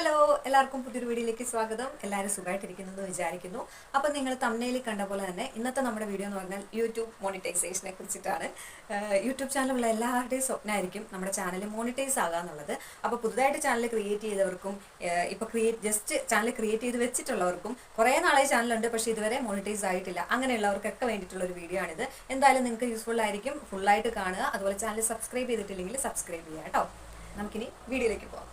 Hello എല്ലാവർക്കും പുതിയൊരു വീഡിയോയിലേക്ക് സ്വാഗതം. എല്ലാവരും സുഖമായിട്ടിരിക്കുന്നു എന്ന് വിചാരിക്കുന്നു. അപ്പോൾ നിങ്ങൾ തമ്മിൽ കണ്ട പോലെ തന്നെ ഇന്നത്തെ നമ്മുടെ വീഡിയോ എന്ന് പറഞ്ഞാൽ യൂട്യൂബ് മോണിറ്റൈസേഷനെ കുറിച്ചിട്ടാണ്. യൂട്യൂബ് ചാനലുള്ള എല്ലാവരുടെയും സ്വപ്നമായിരിക്കും നമ്മുടെ ചാനൽ മോണിറ്റൈസ് ആകുക എന്നുള്ളത്. അപ്പോൾ പുതുതായിട്ട് ചാനൽ ക്രിയേറ്റ് ചെയ്തവർക്കും ഇപ്പൊ ക്രിയേറ്റ് ജസ്റ്റ് ചാനൽ ക്രിയേറ്റ് ചെയ്ത് വെച്ചിട്ടുള്ളവർക്കും കുറേ നാളെ ചാനലുണ്ട് പക്ഷേ ഇതുവരെ മോണിറ്റൈസ് ആയിട്ടില്ല. അങ്ങനെയുള്ളവർക്കൊക്കെ വേണ്ടിയിട്ടുള്ള ഒരു വീഡിയോ ആണിത്. എന്തായാലും നിങ്ങൾക്ക് യൂസ്ഫുൾ ആയിരിക്കും. ഫുള്ളായിട്ട് കാണുക. അതുപോലെ ചാനൽ സബ്സ്ക്രൈബ് ചെയ്തിട്ടില്ലെങ്കിൽ സബ്സ്ക്രൈബ് ചെയ്യുക കേട്ടോ. നമുക്കിനി വീഡിയോയിലേക്ക് പോകാം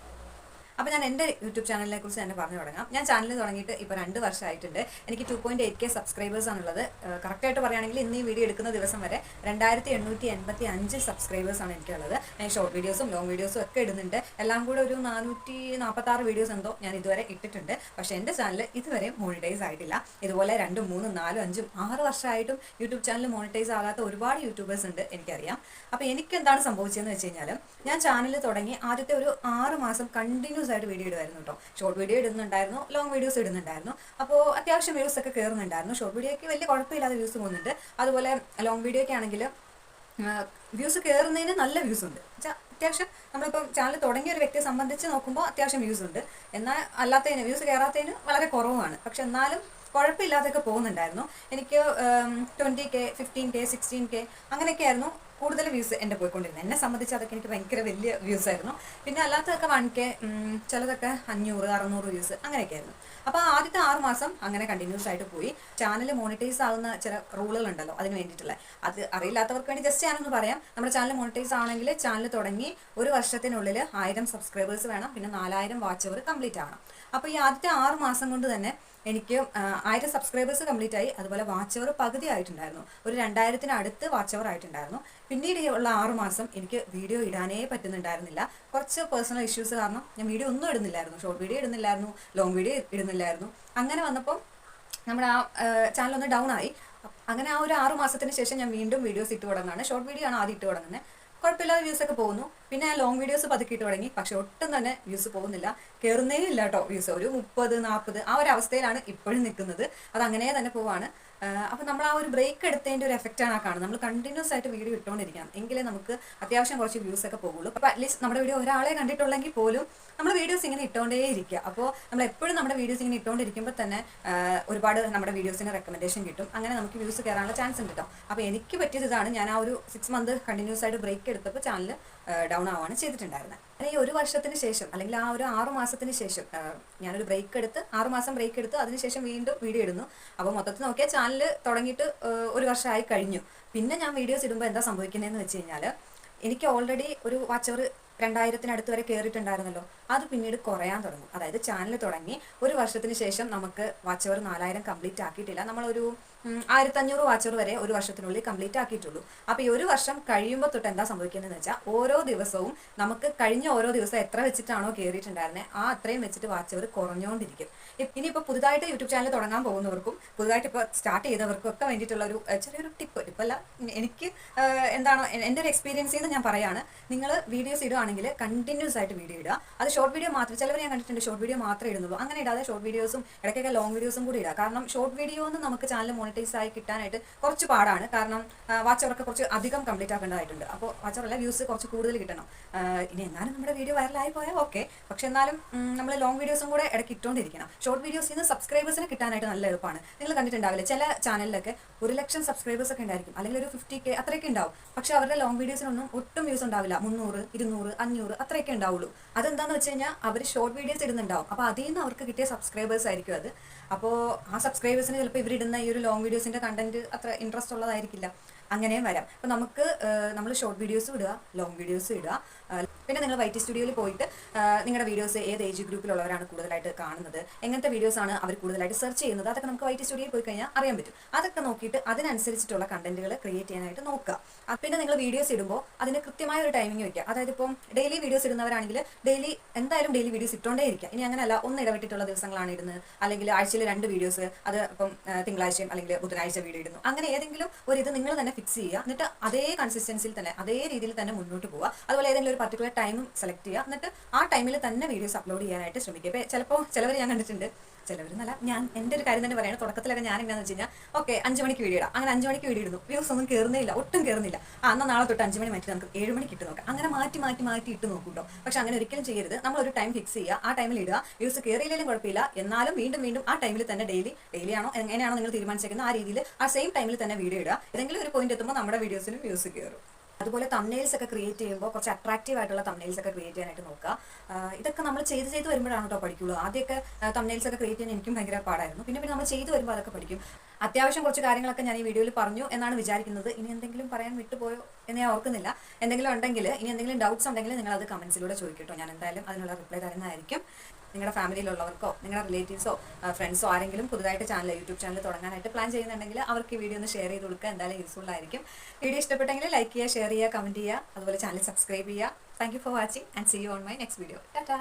അപ്പോൾ ഞാൻ എന്റെ യൂട്യൂബ് ചാനലിനെ കുറിച്ച് തന്നെ പറഞ്ഞു തുടങ്ങാം. ഞാൻ ചാനൽ തുടങ്ങിയിട്ട് ഇപ്പോൾ രണ്ട് വർഷമായിട്ടുണ്ട്. എനിക്ക് two point eight K subscribers ആണുള്ളത്. കറക്റ്റായിട്ട് പറയുകയാണെങ്കിൽ ഇന്ന് ഈ വീഡിയോ എടുക്കുന്ന ദിവസം വരെ രണ്ടായിരത്തി എണ്ണൂറ്റി എൺപത്തി അഞ്ച് സബ്സ്ക്രൈബേഴ്സ് ആണ് എനിക്കുള്ളത്. ഞാൻ ഷോർട്ട് വീഡിയോസും ലോങ് വീഡിയോസും ഒക്കെ ഇടുന്നുണ്ട്. എല്ലാം കൂടെ ഒരു നാനൂറ്റി നാൽപ്പത്താറ് വീഡിയോസ് എന്തോ ഞാൻ ഇതുവരെ ഇട്ടിട്ടുണ്ട്. പക്ഷേ എന്റെ ചാനൽ ഇതുവരെ മോണിറ്റൈസ് ആയിട്ടില്ല. ഇതുപോലെ രണ്ടും മൂന്നും നാലും അഞ്ചും ആറ് വർഷമായിട്ടും യൂട്യൂബ് ചാനൽ മോണിറ്റൈസ് ആകാത്ത ഒരുപാട് യൂട്യൂബേഴ്സ് ഉണ്ട് എനിക്കറിയാം. അപ്പോൾ എനിക്ക് എന്താണ് സംഭവിച്ചതെന്ന് വെച്ച് കഴിഞ്ഞാൽ ഞാൻ ചാനൽ തുടങ്ങി ആദ്യത്തെ ഒരു ആറ് മാസം കണ്ടിന്യൂസ് ആയിട്ട് വീഡിയോ ഇടുമായിരുന്നു കേട്ടോ ഷോർട്ട് വീഡിയോ ഇടുന്നുണ്ടായിരുന്നു ലോങ് വീഡിയോസ് ഇടുന്നുണ്ടായിരുന്നു. അപ്പോൾ അത്യാവശ്യം വ്യൂസ് ഒക്കെ കയറുന്നുണ്ടായിരുന്നു ഷോർട്ട് വീഡിയോയ്ക്ക് വലിയ കുഴപ്പമില്ലാതെ വ്യൂസ് പോകുന്നുണ്ട്. അതുപോലെ ലോങ് വീഡിയോയ്ക്ക് ആണെങ്കിൽ വ്യൂസ് കയറുന്നതിന് നല്ല വ്യൂസ് ഉണ്ട്. അത്യാവശ്യം നമ്മളിപ്പം ചാനൽ തുടങ്ങിയ ഒരു വ്യക്തിയെ സംബന്ധിച്ച് നോക്കുമ്പോൾ അത്യാവശ്യം വ്യൂസ് ഉണ്ട്. എന്നാൽ അല്ലാത്തതിന് വ്യൂസ് കയറാത്തതിന് വളരെ കുറവാണ് പക്ഷെ എന്നാലും കുഴപ്പമില്ലാതെയൊക്കെ പോകുന്നുണ്ടായിരുന്നു. എനിക്ക് twenty K fifteen K sixteen K അങ്ങനെയൊക്കെ ആയിരുന്നു. കൂടുതൽ വ്യൂസ് എന്റെ പോയിക്കൊണ്ടിരുന്നത് എന്നെ സംബന്ധിച്ച് അതൊക്കെ എനിക്ക് ഭയങ്കര വലിയ വ്യൂസ് ആയിരുന്നു. പിന്നെ അല്ലാത്തതൊക്കെ വൺ കെ ചിലതൊക്കെ അഞ്ഞൂറ് അറുന്നൂറ് വ്യൂസ് അങ്ങനെയൊക്കെ ആയിരുന്നു. അപ്പോൾ ആദ്യത്തെ ആറ് മാസം അങ്ങനെ കണ്ടിന്യൂസ് ആയിട്ട് പോയി. ചാനൽ മോണിറ്റൈസ് ആകുന്ന ചില റൂളുകൾ ഉണ്ടല്ലോ അതിന് വേണ്ടിയിട്ടുള്ള. അത് അറിയില്ലാത്തവർക്ക് വേണ്ടി ജസ്റ്റ് ഞാനൊന്ന് പറയാം. നമ്മുടെ ചാനൽ മോണിറ്റൈസ് ആണെങ്കിൽ ചാനൽ തുടങ്ങി ഒരു വർഷത്തിനുള്ളിൽ ആയിരം സബ്സ്ക്രൈബേഴ്സ് വേണം. പിന്നെ നാലായിരം വാച്ച് അവർ കംപ്ലീറ്റ് ആവണം. അപ്പോൾ ഈ ആദ്യത്തെ ആറ് മാസം കൊണ്ട് തന്നെ എനിക്ക് ആയിരം സബ്സ്ക്രൈബേഴ്സ് കംപ്ലീറ്റ് ആയി. അതുപോലെ വാച്ച് അവർ പകുതി ആയിട്ടുണ്ടായിരുന്നു. ഒരു രണ്ടായിരത്തിന് അടുത്ത് വാച്ച് അവർ ആയിട്ടുണ്ടായിരുന്നു. പിന്നീട് ഉള്ള ആറ് മാസം എനിക്ക് വീഡിയോ ഇടാനേ പറ്റുന്നുണ്ടായിരുന്നില്ല. കുറച്ച് പേഴ്സണൽ ഇഷ്യൂസ് കാരണം ഞാൻ വീഡിയോ ഒന്നും ഇടുന്നില്ലായിരുന്നു. ഷോർട്ട് വീഡിയോ ഇടുന്നില്ലായിരുന്നു. ലോങ് വീഡിയോ ഇടുന്നില്ലായിരുന്നു. അങ്ങനെ വന്നപ്പോൾ നമ്മുടെ ആ ചാനൽ ഒന്ന് ഡൗൺ ആയി. അങ്ങനെ ആ ഒരു ആറ് മാസത്തിന് ശേഷം ഞാൻ വീണ്ടും വീഡിയോസ് ഇട്ട് തുടങ്ങുകയാണ്. ഷോർട്ട് വീഡിയോ ആണ് ആദ്യം ഇട്ട് തുടങ്ങുന്നത്. കുഴപ്പമില്ലാതെ വ്യൂസ് ഒക്കെ പോകുന്നു. പിന്നെ ആ ലോങ് വീഡിയോസ് പതുക്കിയിട്ട് തുടങ്ങി. പക്ഷെ ഒട്ടും തന്നെ വ്യൂസ് പോകുന്നില്ല. കയറുന്നേ ഇല്ല കേട്ടോ വ്യൂസ് ഒരു മുപ്പത് നാൽപ്പത് ആ ഒരു അവസ്ഥയിലാണ് ഇപ്പോഴും നിൽക്കുന്നത്. അത് അങ്ങനെ തന്നെ പോവാണ്. അപ്പോൾ നമ്മൾ ആ ഒരു ബ്രേക്ക് എടുത്തതിന്റെ ഒരു എഫക്റ്റാണ് ആ കാണുന്നത്. നമ്മൾ കണ്ടിന്യൂസ് ആയിട്ട് വീഡിയോ ഇട്ടുകൊണ്ടിരിക്കണം എങ്കിലേ നമുക്ക് അത്യാവശ്യം കുറച്ച് വ്യൂസ് ഒക്കെ പോകുള്ളൂ. അപ്പോൾ അറ്റ്ലീസ്റ്റ് നമ്മുടെ വീഡിയോ ഒരാളെ കണ്ടിട്ടുള്ളെങ്കിൽ പോലും നമ്മൾ വീഡിയോസ് ഇങ്ങനെ ഇട്ടുകൊണ്ടേ ഇരിക്കുക. അപ്പോൾ നമ്മൾ എപ്പോഴും നമ്മുടെ വീഡിയോസ് ഇങ്ങനെ ഇട്ടുകൊണ്ടിരിക്കുമ്പോൾ തന്നെ ഒരുപാട് നമ്മുടെ വീഡിയോസിന് റെക്കമെൻഡേഷൻ കിട്ടും. അങ്ങനെ നമുക്ക് വ്യൂസ് കയറാനുള്ള ചാൻസ് ഉണ്ട് കേട്ടോ. അപ്പോൾ എനിക്ക് പറ്റിയത് ഇതാണ്. ഞാൻ ആ ഒരു സിക്സ് മന്ത് കണ്ടിന്യൂസ് ആയിട്ട് ബ്രേക്ക് എടുത്തപ്പോൾ ചാനൽ ഡൗൺ ആവുകയാണ് ചെയ്തിട്ടുണ്ടായിരുന്നത്. അല്ലെങ്കിൽ ഈ ഒരു വർഷത്തിന് ശേഷം അല്ലെങ്കിൽ ആ ഒരു ആറു മാസത്തിന് ശേഷം ഞാനൊരു ബ്രേക്ക് എടുത്ത് ആറു മാസം ബ്രേക്ക് എടുത്ത് അതിനുശേഷം വീണ്ടും വീഡിയോ ഇടുന്നു. അപ്പോൾ മൊത്തത്തിൽ നോക്കിയാൽ ചാനൽ തുടങ്ങിയിട്ട് ഒരു വർഷമായി കഴിഞ്ഞു. പിന്നെ ഞാൻ വീഡിയോസ് ഇടുമ്പോൾ എന്താ സംഭവിക്കുന്നതെന്ന് വെച്ച് കഴിഞ്ഞാൽ എനിക്ക് ഓൾറെഡി ഒരു വാച്ചവർ രണ്ടായിരത്തിനടുത്ത് വരെ കയറിയിട്ടുണ്ടായിരുന്നല്ലോ അത് പിന്നീട് കുറയാൻ തുടങ്ങും. അതായത് ചാനൽ തുടങ്ങി ഒരു വർഷത്തിന് ശേഷം നമുക്ക് വാച്ച് അവർ നാലായിരം കംപ്ലീറ്റ് ആക്കിയിട്ടില്ല. നമ്മളൊരു ആയിരത്തഞ്ഞൂറ് വാച്ച് അവർ വരെ ഒരു വർഷത്തിനുള്ളിൽ കംപ്ലീറ്റ് ആക്കിയിട്ടുള്ളൂ. അപ്പോൾ ഈ ഒരു വർഷം കഴിയുമ്പോൾ തൊട്ട് എന്താ സംഭവിക്കുന്നതെന്ന് വെച്ചാൽ ഓരോ ദിവസവും നമുക്ക് കഴിഞ്ഞ ഓരോ ദിവസം എത്ര വെച്ചിട്ടാണോ കയറിയിട്ടുണ്ടായിരുന്നത് ആ അത്രയും വെച്ചിട്ട് വാച്ച് അവർ കുറഞ്ഞുകൊണ്ടിരിക്കും ഇനിയിപ്പോൾ പുതുതായിട്ട് യൂട്യൂബ് ചാനൽ തുടങ്ങാൻ പോകുന്നവർക്കും പുതുതായിട്ട് ഇപ്പോൾ സ്റ്റാർട്ട് ചെയ്തവർക്കും ഒക്കെ വേണ്ടിയിട്ടുള്ള ഒരു ചെറിയൊരു ടിപ്പ് ടിപ്പല്ല എനിക്ക് എന്താണോ എന്റെ ഒരു എക്സ്പീരിയൻസ് നിന്ന് ഞാൻ പറയാണ്. നിങ്ങൾ വീഡിയോസ് ഇടുകയാണെങ്കിൽ കണ്ടിന്യൂസ് ആയിട്ട് വീഡിയോ ഇടുക. അത് ഷോർട്ട് വീഡിയോ മാത്രം ചിലവർ ഞാൻ കണ്ടിട്ടുണ്ട് ഷോർട്ട് വീഡിയോ മാത്രമേ ഇടുന്നുള്ളൂ. അങ്ങനെ ഇടാതെ ഷോർട്ട് വീഡിയോസും ഇടയ്ക്കൊക്കെ ലോങ് വീഡിയോസും കൂടി ഇടാം. കാരണം ഷോർട്ട് വീഡിയോ എന്ന് നമുക്ക് ചാനൽ മോണിറ്റൈസ് ആയി കിട്ടാനായിട്ട് കുറച്ച് പാടാണ്. കാരണം വാച്ച് അവർക്ക് കുറച്ച് അധികം കംപ്ലീറ്റ് ആക്കേണ്ടതായിട്ടുണ്ട്. അപ്പോൾ വാച്ച് അവറല്ല വ്യൂസ് കുറച്ച് കൂടുതൽ കിട്ടണം. ഇനി എന്നാലും നമ്മുടെ വീഡിയോ വൈറലായി പോയാൽ ഓക്കെ പക്ഷെ എന്നാലും നമ്മൾ ലോങ് വീഡിയോസും കൂടെ ഇടയ്ക്ക് ഇട്ടുകൊണ്ടിരിക്കണം ഷോർട്ട് വീഡിയോസ് നിന്ന് സബ്സ്ക്രൈബേഴ്സിന് കിട്ടാനായിട്ട് നല്ല എളുപ്പമാണ് നിങ്ങൾ കണ്ടിട്ടുണ്ടാവില്ല ചില ചാനലിലൊക്കെ ഒരു ലക്ഷം സബ്സ്ക്രൈബേഴ്സ് ഒക്കെ ഉണ്ടായിരിക്കും. അല്ലെങ്കിൽ ഒരു ഫിഫ്റ്റി കെ അത്രയൊക്കെ ഉണ്ടാവും. പക്ഷെ അവരുടെ ലോങ് വീഡിയോസിനൊന്നും ഒട്ടും വ്യൂസ് ഉണ്ടാവില്ല. മുന്നൂറ് ഇരുന്നൂറ് അഞ്ഞൂറ് അത്രയൊക്കെ ഉണ്ടാവുള്ളൂ. അതെന്താന്ന് കഴിഞ്ഞാൽ അവർ ഷോർട്ട് വീഡിയോസ് ഇടുന്നുണ്ടാവും. അപ്പോൾ അതിൽ നിന്ന് അവർക്ക് കിട്ടിയ സബ്സ്ക്രൈബേഴ്സ് ആയിരിക്കും അത്. അപ്പോൾ ആ സബ്സ്ക്രൈബേഴ്സിന് ചിലപ്പോൾ ഇവരിടുന്ന ഈ ഒരു ലോങ് വീഡിയോസിന്റെ കണ്ടന്റ് അത്ര ഇൻട്രസ്റ്റ് ഉള്ളതായിരിക്കില്ല. അങ്ങനെയും വരാം. അപ്പോൾ നമുക്ക് നമ്മൾ ഷോർട്ട് വീഡിയോസും ഇടുക ലോങ് വീഡിയോസും ഇടുക. പിന്നെ നിങ്ങൾ വൈറ്റി സ്റ്റുഡിയോയിൽ പോയിട്ട് നിങ്ങളുടെ വീഡിയോസ് ഏത് ഏജ് ഗ്രൂപ്പിലുള്ളവരാണ് കൂടുതലായിട്ട് കാണുന്നത് എങ്ങനത്തെ വീഡിയോസ് ആണ് അവർ കൂടുതലായിട്ട് സെർച്ച് ചെയ്യുന്നത് അതൊക്കെ നമുക്ക് വൈറ്റി സ്റ്റുഡിയോയിൽ പോയി കഴിഞ്ഞാൽ അറിയാൻ പറ്റും. അതൊക്കെ നോക്കിയിട്ട് അതിനനുസരിച്ചിട്ടുള്ള കണ്ടന്റുകൾ ക്രിയേറ്റ് ചെയ്യാനായിട്ട് നോക്കുക. പിന്നെ നിങ്ങൾ വീഡിയോസ് ഇടുമ്പോൾ അതിന് കൃത്യമായ ഒരു ടൈമിംഗ് വയ്ക്കുക അതായത് ഇപ്പം ഡെയിലി വീഡിയോസ് ഇടുന്നവരാണെങ്കിൽ ഡെയിലി എന്തായാലും ഡെയിലി വീഡിയോസ് ഇട്ടുകൊണ്ടേ ഇരിക്കുക ഇനി അങ്ങനെയല്ല ഒന്ന് ഇടവിട്ടിട്ടുള്ള ദിവസങ്ങളാണ് ഇടുന്നത്. അല്ലെങ്കിൽ ആഴ്ചയിൽ രണ്ട് വീഡിയോസ് അത് ഇപ്പം തിങ്കളാഴ്ചയും അല്ലെങ്കിൽ ബുധനാഴ്ച വീഡിയോ ഇടുന്നു. അങ്ങനെ ഏതെങ്കിലും ഒരു ഇത് നിങ്ങൾ തന്നെ ഫിക്സ് ചെയ്യുക. എന്നിട്ട് അതേ കൺസിസ്റ്റൻസിയിൽ തന്നെ അതേ രീതിയിൽ തന്നെ മുന്നോട്ട് പോവുക. അതുപോലെ ഏതെങ്കിലും ഒരു പർട്ടിക്കുലർ ടൈം സെലക്ട് ചെയ്യുക. എന്നിട്ട് ആ ടൈമിൽ തന്നെ വീഡിയോസ് അപ്ലോഡ് ചെയ്യാനായിട്ട് ശ്രമിക്കുക. ഇപ്പോൾ ചിലപ്പോൾ ചിലവർ ഞാൻ കണ്ടിട്ടുണ്ട്. ചിലവരെന്നല്ല ഞാൻ എന്റെ ഒരു കാര്യം തന്നെ പറയുന്നത് തുടക്കത്തിലൊക്കെ ഞാൻ എന്താണെന്ന് വെച്ച് കഴിഞ്ഞാൽ ഓക്കെ അഞ്ച് മണിക്ക് വീഡിയോ ഇടാം. അങ്ങനെ അഞ്ച് മണിക്ക് വീഡിയോ ഇടുന്നു. വ്യൂസ് ഒന്നും കയറുന്നേ ഇല്ല ഒട്ടും കയറുന്നില്ല ആ എന്നാൽ നാളെ തൊട്ട് അഞ്ച് മണി മാറ്റി നമുക്ക് ഏഴ് മണിക്ക് ഇട്ട് നോക്കാം. അങ്ങനെ മാറ്റി മാറ്റി മാറ്റി ഇട്ട് നോക്കൂട്ടോ. കേട്ടോ പക്ഷെ അങ്ങനെ ഒരിക്കലും ചെയ്യരുത്. നമ്മൾ ഒരു ടൈം ഫിക്സ് ചെയ്യുക ആ ടൈമിൽ ഇടുക. വ്യൂസ് കയറിയില്ലെങ്കിലും കുഴപ്പമില്ല. എന്നാലും വീണ്ടും വീണ്ടും ആ ടൈമിൽ തന്നെ ഡെയിലി ഡെയിലി ആണോ എങ്ങനെയാണോ നിങ്ങൾ തീരുമാനിച്ചേക്കുന്നത് ആ രീതിയിൽ ആ സെയിം ടൈമിൽ തന്നെ വീഡിയോ ഇടുക. ഏതെങ്കിലും ഒരു പോയിന്റ് എത്തുമ്പോൾ നമ്മുടെ വീഡിയോസിലും വ്യൂസ് കയറും അതുപോലെ തമ്നെയിൽസ് ഒക്കെ ക്രിയേറ്റ് ചെയ്യുമ്പോൾ കുറച്ച് അട്രാക്റ്റീവ് ആയിട്ടുള്ള തമ്നെയിൽസ് ഒക്കെ ക്രിയേറ്റ് ചെയ്യാനായിട്ട് നോക്കുക. ഇതൊക്കെ നമ്മൾ ചെയ്ത് ചെയ്ത് വരുമ്പോഴാണ് കേട്ടോ പഠിക്കുള്ളൂ. ആദ്യമൊക്കെ തമ്നെയിൽസ് ഒക്കെ ക്രിയേറ്റ് ചെയ്യാൻ എനിക്കും ഭയങ്കര പാടായിരുന്നു. പിന്നെ പിന്നെ നമ്മൾ ചെയ്ത് വരുമ്പോൾ അതൊക്കെ പഠിക്കും. അത്യാവശ്യം കുറച്ച് കാര്യങ്ങളൊക്കെ ഞാൻ ഈ വീഡിയോയിൽ പറഞ്ഞു എന്നാണ് വിചാരിക്കുന്നത്. ഇനി എന്തെങ്കിലും പറയാൻ വിട്ടുപോയോ എന്ന് ഞാൻ ഓർക്കുന്നില്ല. എന്തെങ്കിലും ഉണ്ടെങ്കിൽ ഇനി എന്തെങ്കിലും ഡൗട്ട്സ് ഉണ്ടെങ്കിൽ നിങ്ങൾ അത് കമൻസിലൂടെ ചോദിക്കട്ടോ. ഞാൻ എന്തായാലും അതിനുള്ള റിപ്ലൈ തരുന്നതായിരിക്കും. നിങ്ങളുടെ ഫാമിലിയിലുള്ളവർക്കോ നിങ്ങളുടെ റിലേറ്റീവ്സോ ഫ്രണ്ട്സോ ആരെങ്കിലും പുതുതായിട്ട് ചാനൽ യൂട്യൂബ് ചാനൽ തുടങ്ങാനായിട്ട് പ്ലാൻ ചെയ്യുന്നുണ്ടെങ്കിൽ അവർക്ക് ഈ വീഡിയോ ഒന്ന് ഷെയർ ചെയ്ത് കൊടുക്കുക. എന്തായാലും യൂസ്ഫുൾ ആയിരിക്കും. വീഡിയോ ഇഷ്ടപ്പെട്ടെങ്കിൽ ലൈക്ക് ചെയ്യുക ഷെയർ ചെയ്യുക കമന്റ് ചെയ്യുക. അതുപോലെ ചാനൽ സബ്സ്ക്രൈബ് ചെയ്യുക. Thank for watching and see you on my next video tata